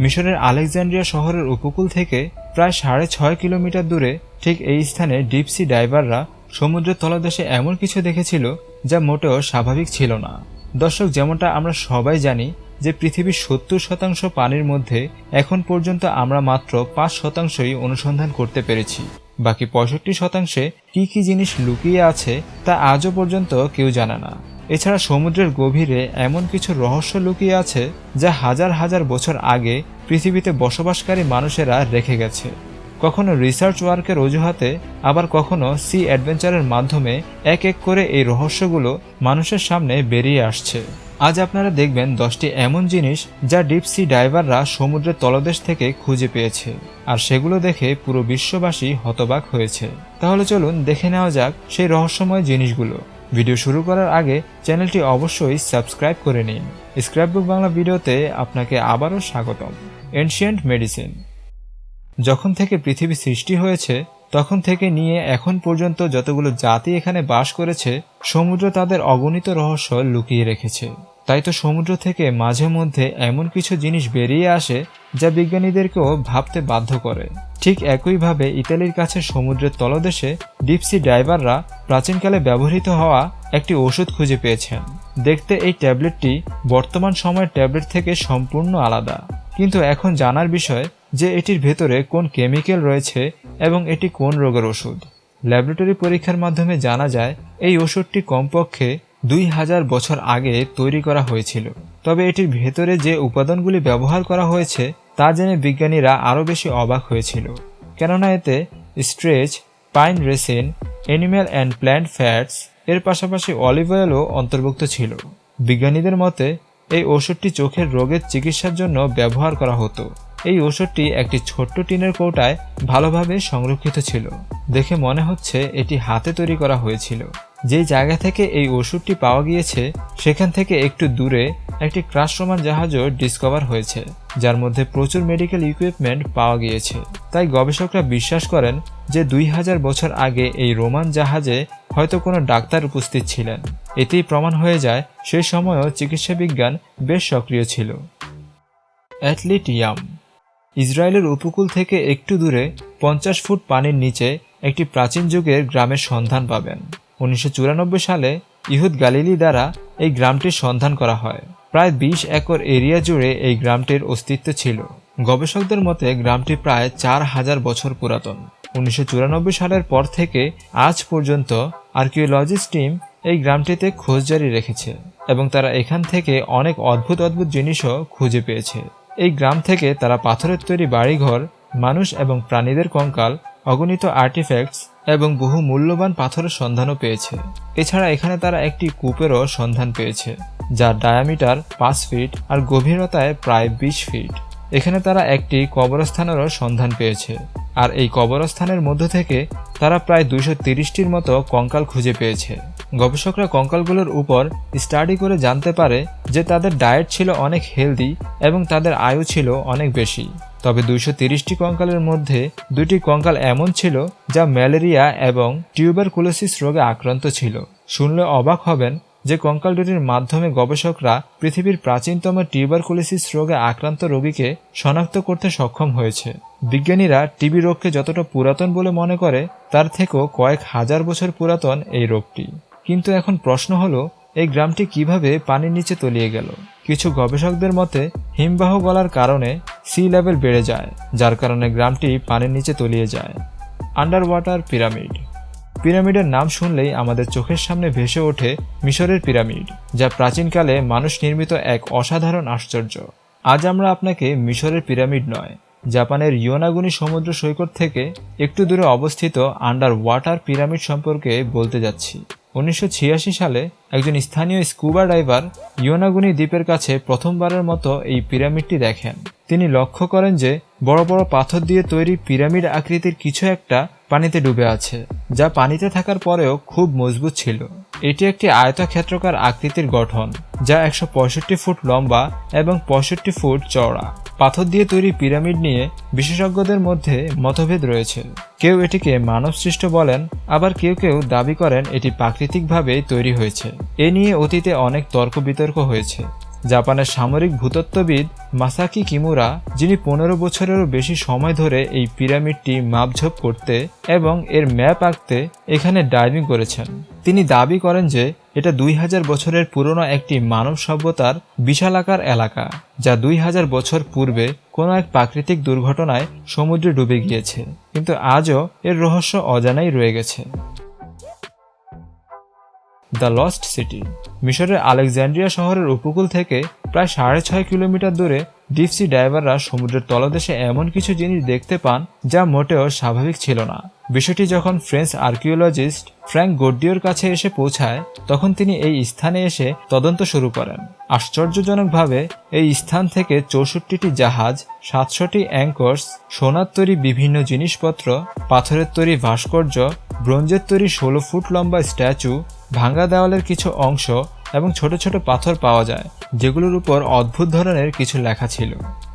মিশরের আলেকজান্ড্রিয়া শহরের উপকূল থেকে প্রায় সাড়ে ছয় কিলোমিটার দূরে ঠিক এই স্থানে ডিপসি ডাইভাররা সমুদ্রের তলদেশে এমন কিছু দেখেছিল যা মোটেও স্বাভাবিক ছিল না। দর্শক, যেমনটা আমরা সবাই জানি যে পৃথিবীর সত্তর শতাংশ পানির মধ্যে এখন পর্যন্ত আমরা মাত্র পাঁচ শতাংশই অনুসন্ধান করতে পেরেছি। বাকি পঁয়ষট্টি শতাংশে কি কি জিনিস লুকিয়ে আছে তা আজও পর্যন্ত কেউ জানে না। এছাড়া সমুদ্রের গভীরে এমন কিছু রহস্য লুকিয়ে আছে যা হাজার হাজার বছর আগে পৃথিবীতে বসবাসকারী মানুষেরা রেখে গেছে। কখনো রিসার্চ ওয়ার্কের অজুহাতে, আবার কখনো সি অ্যাডভেঞ্চারের মাধ্যমে এক এক করে এই রহস্যগুলো মানুষের সামনে বেরিয়ে আসছে। আজ আপনারা দেখবেন দশটি এমন জিনিস যা ডিপ সি ডাইভাররা সমুদ্রের তলদেশ থেকে খুঁজে পেয়েছে, আর সেগুলো দেখে পুরো বিশ্ববাসী হতবাক হয়েছে। তাহলে চলুন দেখে নেওয়া যাক সেই রহস্যময় জিনিসগুলো। ভিডিও শুরু করার আগে চ্যানেলটি অবশ্যই সাবস্ক্রাইব করে নিন। স্ক্র্যাপবুক বাংলা ভিডিওতে আপনাকে আবারও স্বাগতম। Ancient medicine. যখন থেকে পৃথিবী সৃষ্টি হয়েছে, তখন থেকে নিয়ে এখন পর্যন্ত যতগুলো জাতি এখানে বাস করেছে, সমুদ্র তাদের অগণিত রহস্য লুকিয়ে রেখেছে। তাই তো সমুদ্র থেকে মাঝে মধ্যে এমন কিছু জিনিস বেরিয়ে আসে যা বিজ্ঞানীদেরকেও ভাবতে বাধ্য করে। ঠিক একইভাবে ইতালির কাছে সমুদ্রের তলদেশে ডিপসি ড্রাইভাররা প্রাচীনকালে ব্যবহৃত হওয়া একটি ওষুধ খুঁজে পেয়েছেন। দেখতে এই ট্যাবলেটটি বর্তমান সময়ের ট্যাবলেট থেকে সম্পূর্ণ আলাদা। কিন্তু এখন জানার বিষয় যে এটির ভেতরে কোন কেমিক্যাল রয়েছে এবং এটি কোন রোগের ওষুধ। ল্যাবরেটরি পরীক্ষার মাধ্যমে জানা যায়, এই ওষুধটি কমপক্ষে দুই হাজার বছর আগে তৈরি করা হয়েছিল। তবে এটির ভেতরে যে উপাদানগুলি ব্যবহার করা হয়েছে, তা জেনে বিজ্ঞানীরা আরও বেশি অবাক হয়েছিল। কেননা এতে stretch, pine resin animal and plant fats, এর পাশাপাশি অলিভ অয়েলও অন্তর্ভুক্ত ছিল। বিজ্ঞানীদের মতে, এই ওষুধটি চোখের রোগের চিকিৎসার জন্য ব্যবহার করা হতো। এই ওষুধটি একটি ছোট্ট টিনের কৌটায় ভালোভাবে সংরক্ষিত ছিল। দেখে মনে হচ্ছে এটি হাতে তৈরি করা হয়েছিল। যেই জায়গা থেকে এই ওষুধটি পাওয়া গিয়েছে, সেখান থেকে একটু দূরে একটি ক্রাশ রোমান জাহাজও ডিসকভার হয়েছে, যার মধ্যে প্রচুর মেডিকেল ইকুইপমেন্ট পাওয়া গিয়েছে। তাই গবেষকরা বিশ্বাস করেন যে দুই হাজার বছর আগে এই রোমান জাহাজে হয়তো কোনো ডাক্তার উপস্থিত ছিলেন। এতেই প্রমাণ হয়ে যায়, সেই সময়ও চিকিৎসা বিজ্ঞান বেশ সক্রিয় ছিল। অ্যাথলিটিয়াম ইসরায়েলের উপকূল থেকে একটু দূরে পঞ্চাশ ফুট পানির নিচে একটি প্রাচীন যুগের গ্রামের সন্ধান পাবেন। উনিশশো চুরানব্বই সালে ইহুদ গালিলি দ্বারা এই গ্রামটির সন্ধান করা হয়। প্রায় বিশ একর এরিয়া জুড়ে এই গ্রামটির অস্তিত্ব ছিল। গবেষকদের মতে গ্রামটি প্রায় চার হাজার বছর পুরাতন। উনিশশো চুরানব্বই সালের পর থেকে আজ পর্যন্ত আর্কিওলজিস্ট টিম এই গ্রামটিতে খোঁজ জারি রেখেছে এবং তারা এখান থেকে অনেক অদ্ভুত অদ্ভুত জিনিসও খুঁজে পেয়েছে। এই গ্রাম থেকে তারা পাথরের তৈরি বাড়িঘর, মানুষ এবং প্রাণীদের কঙ্কাল অগণিত আর্টিফ্যাক্টস এবং বহু মূল্যবান পাথরের সন্ধানও পেয়েছে। এছাড়া এখানে তারা একটি কূপেরও সন্ধান পেয়েছে, যার ডায়ামিটার পাঁচ ফিট আর গভীরতায় প্রায় বিশ ফিট এখানে তারা একটি কবরস্থানেরও সন্ধান পেয়েছে, আর এই কবরস্থানের মধ্য থেকে তারা প্রায় দুইশো তিরিশটির মতো কঙ্কাল খুঁজে পেয়েছে। গবেষকরা কঙ্কালগুলোর উপর স্টাডি করে জানতে পারে যে তাদের ডায়েট ছিল অনেক হেলদি এবং তাদের আয়ু ছিল অনেক বেশি। তবে দুইশো তিরিশটি কঙ্কালের মধ্যে দুটি কঙ্কাল এমন ছিল যা ম্যালেরিয়া এবং টিউবারকুলোসিস রোগে আক্রান্ত ছিল। শুনলে অবাক হবেন যে কঙ্কাল দুটির মাধ্যমে গবেষকরা পৃথিবীর প্রাচীনতম টিউবারকুলোসিস রোগে আক্রান্ত রোগীকে শনাক্ত করতে সক্ষম হয়েছে। বিজ্ঞানীরা টিবি রোগকে যতটা পুরাতন বলে মনে করে, তার থেকেও কয়েক হাজার বছর পুরাতন এই রোগটি। কিন্তু এখন প্রশ্ন হলো, এই গ্রামটি কীভাবে পানির নিচে তলিয়ে গেল? কিছু গবেষকদের মতে, হিমবাহ গলার কারণে সি লেভেল বেড়ে যায়, যার কারণে গ্রামটি পানির নিচে তলিয়ে যায়। আন্ডার ওয়াটার পিরামিড পিরামিডের নাম শুনলেই আমাদের চোখের সামনে ভেসে ওঠে মিশরের পিরামিড যা প্রাচীনকালে মানুষ নির্মিত এক অসাধারণ আশ্চর্য। আজ আমরা আপনাকে মিশরের পিরামিড নয়, জাপানের ইয়োনাগুনি সমুদ্র সৈকত থেকে একটু দূরে অবস্থিত আন্ডার ওয়াটার পিরামিড সম্পর্কে বলতে যাচ্ছি। উনিশশো ছিয়াশি সালে একজন স্থানীয় স্কুবা ডাইভার ইয়োনাগুনি দ্বীপের কাছে প্রথমবারের মতো এই পিরামিডটি দেখেন। তিনি লক্ষ্য করেন যে বড় বড় পাথর দিয়ে তৈরি পিরামিড আকৃতির কিছু একটা পানিতে ডুবে আছে, যা পানিতে থাকার পরেও খুব মজবুত ছিল। এটি একটি আয়তক্ষেত্রকার আকৃতির গঠন, যা একশো পঁয়ষট্টি ফুট লম্বা এবং পঁয়ষট্টি ফুট চওড়া। পাথর দিয়ে তৈরি পিরামিড নিয়ে বিশেষজ্ঞদের মধ্যে মতভেদ রয়েছে। কেউ এটিকে মানবসৃষ্ট বলেন, আবার কেউ কেউ দাবি করেন এটি প্রাকৃতিকভাবে তৈরি হয়েছে। এ নিয়ে অতীতে অনেক তর্ক বিতর্ক হয়েছে। জাপানের সামরিক ভূতত্ত্ববিদ মাসাকি কিমুরা, যিনি পনেরো বছরেরও বেশি সময় ধরে এই পিরামিডটি মাপঝোপ করতে এবং এর ম্যাপ আঁকতে এখানে ডাইভিং করেছেন। তিনি দাবি করেন যে, এটা দুই হাজার বছরের পুরনো একটি মানব সভ্যতার বিশালাকার এলাকা, যা দুই হাজার বছর পূর্বে কোনো এক প্রাকৃতিক দুর্ঘটনায় সমুদ্রে ডুবে গিয়েছে। কিন্তু আজও এর রহস্য অজানাই রয়ে গেছে। The lost city. মিশরের আলেকজান্ড্রিয়া শহরের উপকূল থেকে প্রায় সাড়ে ছয় কিলোমিটার দূরে ডিপসি ড্রাইভাররা সমুদ্রের তলদেশে এমন কিছু জিনিস দেখতে পান যা মোটেও স্বাভাবিক ছিল না। বিষয়টি যখন ফ্রেঞ্চ আর্কিওলজিস্ট ফ্র্যাঙ্ক গোড্ডিওর কাছে এসে পৌঁছায়, তখন তিনি এই স্থানে এসে তদন্ত শুরু করেন। আশ্চর্যজনকভাবে, এই স্থান থেকে চৌষট্টিটি জাহাজ, সাতশোটি অ্যাঙ্কর্স, সোনার তৈরি বিভিন্ন জিনিসপত্র, পাথরের তৈরি ভাস্কর্য, ব্রোঞ্জের তৈরি ষোলো ফুট লম্বা স্ট্যাচু ভাঙ্গা দেওয়ালের কিছু অংশ এবং ছোট ছোট পাথর পাওয়া যায়, যেগুলোর উপর অদ্ভুত ধরনের কিছু লেখা ছিল,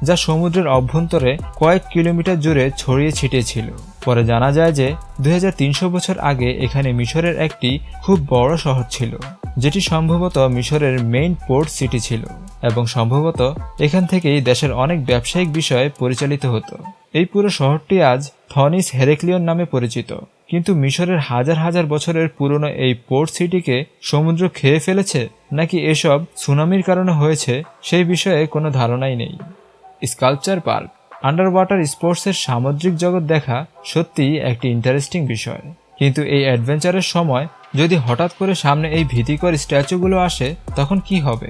যা সমুদ্রের অভ্যন্তরে কয়েক কিলোমিটার জুড়ে ছড়িয়ে ছিটিয়ে ছিল পরে জানা যায় যে দু হাজার তিনশো বছর আগে এখানে মিশরের একটি খুব বড় শহর ছিল, যেটি সম্ভবত মিশরের মেইন পোর্ট সিটি ছিল এবং সম্ভবত এখান থেকেই দেশের অনেক ব্যবসায়িক বিষয় পরিচালিত হতো। এই পুরো শহরটি আজ থনিস হেরেক্লিয়ন নামে পরিচিত। কিন্তু মিশরের হাজার হাজার বছরের পুরনো এই পোর্ট সিটিকে সমুদ্র খেয়ে ফেলেছে, নাকি এসব সুনামির কারণে হয়েছে, সেই বিষয়ে কোনো ধারণাই নেই। স্কাল্পচার পার্ক আন্ডার ওয়াটার স্পোর্টসের সামুদ্রিক জগৎ দেখা সত্যিই একটি ইন্টারেস্টিং বিষয়। কিন্তু এই অ্যাডভেঞ্চারের সময় যদি হঠাৎ করে সামনে এই ভীতিকর স্ট্যাচুগুলো আসে, তখন কি হবে?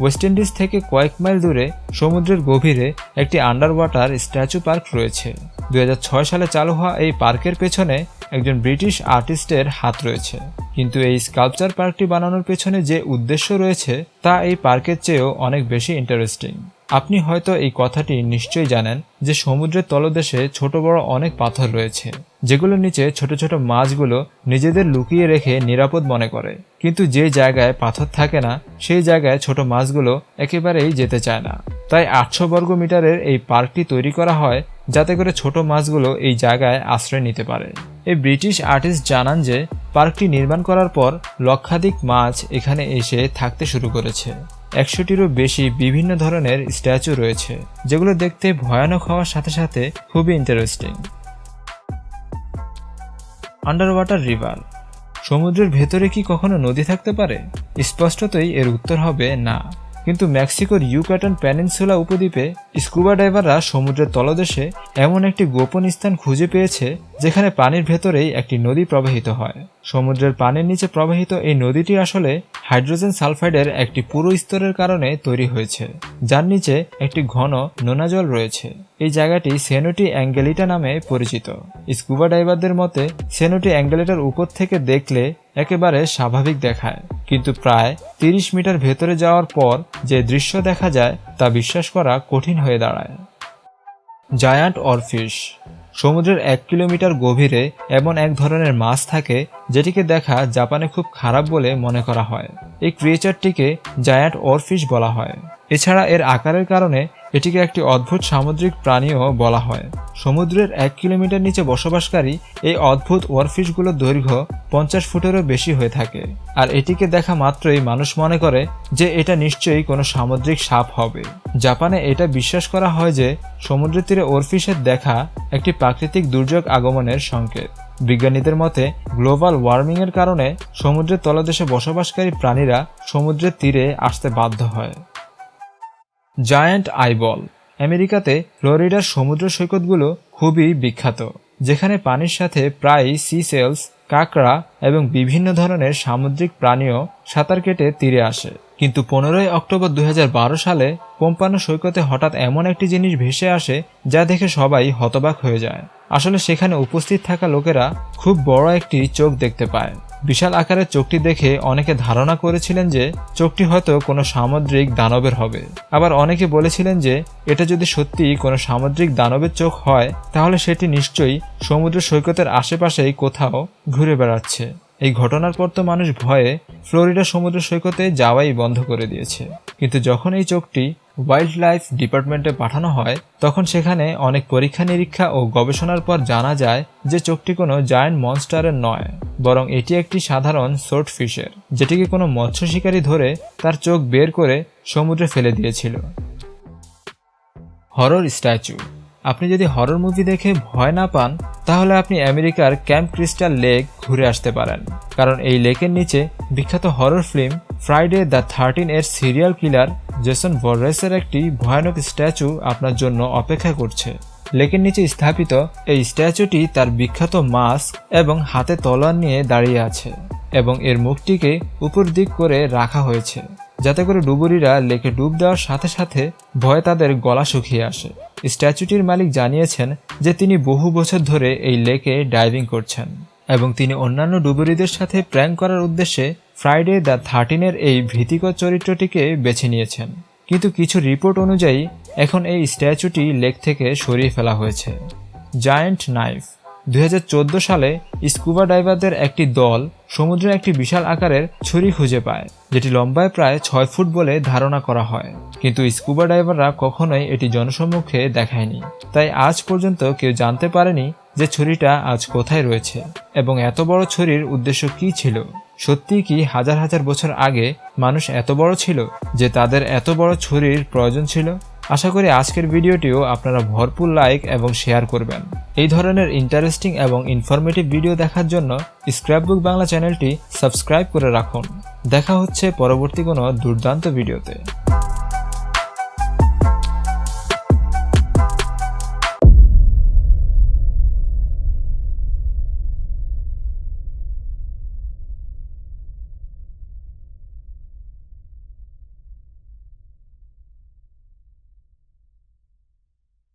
ওয়েস্ট ইন্ডিজ থেকে কয়েক মাইল দূরে সমুদ্রের গভীরে একটি আন্ডার ওয়াটার স্ট্যাচু পার্ক রয়েছে। দুই হাজার ছয় সালে চালু হওয়া এই পার্কের পেছনে একজন ব্রিটিশ আর্টিস্টের হাত রয়েছে। কিন্তু এই স্কাল্পচার পার্কটি বানানোর পেছনে যে উদ্দেশ্য রয়েছে, তা এই পার্কের চেয়েও অনেক বেশি ইন্টারেস্টিং আপনি হয়তো এই কথাটি নিশ্চয়ই জানেন যে সমুদ্রের তলদেশে ছোট বড় অনেক পাথর রয়েছে যেগুলোর নিচে ছোট ছোট মাছগুলো নিজেদের লুকিয়ে রেখে নিরাপদ মনে করে। কিন্তু যে জায়গায় পাথর থাকে না, সেই জায়গায় ছোট মাছগুলো একেবারেই যেতে চায় না। তাই আটশো বর্গ মিটারের এই পার্কটি তৈরি করা হয় যাতে করে ছোট মাছগুলো এই জায়গায় আশ্রয় নিতে পারে। এই ব্রিটিশ আর্টিস্ট জানান যে, পার্কটি নির্মাণ করার পর লক্ষাধিক মাছ এখানে এসে থাকতে শুরু করেছে। একশোটিরও বেশি বিভিন্ন ধরনের স্ট্যাচু রয়েছে, যেগুলো দেখতে ভয়ানক হওয়ার সাথে সাথে খুবই ইন্টারেস্টিং আন্ডার ওয়াটার রিভার সমুদ্রের ভেতরে কি কখনো নদী থাকতে পারে? স্পষ্টতই এর উত্তর হবে না। কিন্তু মেক্সিকোর ইউক্যাটন প্যানিনসুলা উপদ্বীপে স্কুবা ডাইভাররা সমুদ্রের তলদেশে এমন একটি গোপন স্থান খুঁজে পেয়েছে যেখানে পানির ভেতরেই একটি নদী প্রবাহিত হয়। সমুদ্রের পানির নিচে প্রবাহিত এই নদীটি আসলে হাইড্রোজেন সালফাইডের একটি পুরো স্তরের কারণে তৈরি হয়েছে, যার নিচে একটি ঘন নোনা জল রয়েছে। এই জায়গাটি সেনোটি অ্যাঙ্গেলিটা নামে পরিচিত। স্কুবা ডাইভারদের মতে সেনোটি অ্যাঙ্গেলিটার উপর থেকে দেখলে একেবারে স্বাভাবিক দেখায়। কিন্তু প্রায় তিরিশ মিটার ভেতরে যাওয়ার পর যে দৃশ্য দেখা যায়, তা বিশ্বাস করা কঠিন হয়ে দাঁড়ায়। জায়ান্ট অরফিশ সমুদ্রের এক কিলোমিটার গভীরে এমন এক ধরনের মাছ থাকে, যেটিকে দেখা জাপানে খুব খারাপ বলে মনে করা হয়। এই ক্রিয়েচারটিকে জায়ান্ট ওরফিশ বলা হয়। এছাড়া এর আকারের কারণে এটিকে একটি অদ্ভুত সামুদ্রিক প্রাণীও বলা হয়। সমুদ্রের এক কিলোমিটার নিচে বসবাসকারী এই অদ্ভুত ওয়ারফিশগুলোর দৈর্ঘ্য পঞ্চাশ ফুটেরও বেশি হয়ে থাকে। আর এটিকে দেখা মাত্রই মানুষ মনে করে যে এটা নিশ্চয়ই কোনো সামুদ্রিক সাপ হবে। জাপানে এটা বিশ্বাস করা হয় যে সমুদ্রের তীরে ওরফিশের দেখা একটি প্রাকৃতিক দুর্যোগ আগমনের সংকেত। বিজ্ঞানীদের মতে, গ্লোবাল ওয়ার্মিংয়ের কারণে সমুদ্রের তলদেশে বসবাসকারী প্রাণীরা সমুদ্রের তীরে আসতে বাধ্য হয়। জায়ান্ট আইবল, আমেরিকাতে ফ্লোরিডার সমুদ্র সৈকতগুলো খুবই বিখ্যাত, যেখানে পানির সাথে প্রায় সি সেলস কাঁকড়া এবং বিভিন্ন ধরনের সামুদ্রিক প্রাণীও সাঁতার কেটে তীরে আসে। কিন্তু পনেরোই অক্টোবর দু হাজার বারো সালে কোম্পানো সৈকতে হঠাৎ এমন একটি জিনিস ভেসে আসে যা দেখে সবাই হতবাক হয়ে যায়। আসলে সেখানে উপস্থিত থাকা লোকেরা খুব বড় একটি চোখ দেখতে পায়। বিশাল আকারের চোখটি দেখে অনেকে ধারণা করেছিলেন যে চোখটি হয়তো কোনো সামুদ্রিক দানবের হবে। আবার অনেকে বলেছিলেন যে এটা যদি সত্যি কোনো সামুদ্রিক দানবের চোখ হয়, তাহলে সেটি নিশ্চয়ই সমুদ্র সৈকতের আশেপাশেই কোথাও ঘুরে বেড়াচ্ছে। এই ঘটনার পর তো মানুষ ভয়ে ফ্লোরিডা সমুদ্র সৈকতে যাওয়াই বন্ধ করে দিয়েছে। কিন্তু যখন এই চোখটি ওয়াইল্ড লাইফ ডিপার্টমেন্টে পাঠানো হয়, তখন সেখানে অনেক পরীক্ষা নিরীক্ষা ও গবেষণার পর জানা যায় যে চোখটি কোনো জায়ান্ট মনস্টারের নয়, বরং এটি একটি সাধারণ সোর্ট ফিশের যেটিকে কোনো মৎস্য শিকারী ধরে তার চোখ বের করে সমুদ্রে ফেলে দিয়েছিল। হরর স্ট্যাচু আপনি যদি হরর মুভি দেখে ভয় না পান, তাহলে আপনি আমেরিকার ক্যাম্প ক্রিস্টাল লেক ঘুরে আসতে পারেন। কারণ এই লেকের নিচে বিখ্যাত horror film Friday the thirteen এর সিরিয়াল কিলার জেসন ভররেসের একটি ভয়ানক স্ট্যাচু আপনার জন্য অপেক্ষা করছে। লেকের নিচে স্থাপিত এই স্ট্যাচুটি তার বিখ্যাত মাস্ক এবং হাতে তলোয়ার নিয়ে দাঁড়িয়ে আছে এবং এর মুখটিকে উপর দিক করে রাখা হয়েছে, যাতে করে ডুবুরিরা লেকে ডুব দেওয়ার সাথে সাথে ভয়ে তাদের গলা শুকিয়ে আসে। স্ট্যাচুটির মালিক জানিয়েছেন যে তিনি বহু বছর ধরে এই লেকে ডাইভিং করছেন এবং তিনি অন্যান্য ডুবুরিদের সাথে প্র্যাঙ্ক করার উদ্দেশ্যে ফ্রাইডে দ্য থার্টিনের এই ভীতিকর চরিত্রটিকে বেছে নিয়েছেন। কিন্তু কিছু রিপোর্ট অনুযায়ী, এখন এই স্ট্যাচুটি লেক থেকে সরিয়ে ফেলা হয়েছে। Giant knife. দুই হাজার চোদ্দ সালে স্কুবা ডাইভারদের একটি দল সমুদ্রে একটি বিশাল আকারের ছুরি খুঁজে পায়, যেটি লম্বায় প্রায় ছয় ফুট বলে ধারণা করা হয়। কিন্তু স্কুবা ডাইভাররা কখনোই এটি জনসম্মুখে দেখায়নি। তাই আজ পর্যন্ত কেউ জানতে পারেনি যে ছুরিটা আজ কোথায় রয়েছে এবং এত বড় ছুরির উদ্দেশ্য কি ছিল। সত্যি কি হাজার হাজার বছর আগে মানুষ এত বড় ছিল যে তাদের এত বড় ছুরির প্রয়োজন ছিল? আশা করি আজকের ভিডিওটিও আপনারা ভরপুর লাইক এবং শেয়ার করবেন। এই ধরনের ইন্টারেস্টিং এবং ইনফরমেটিভ ভিডিও দেখার জন্য স্ক্র্যাপবুক বাংলা চ্যানেলটি সাবস্ক্রাইব করে রাখুন। দেখা হচ্ছে পরবর্তী কোনো দুর্দান্ত ভিডিওতে।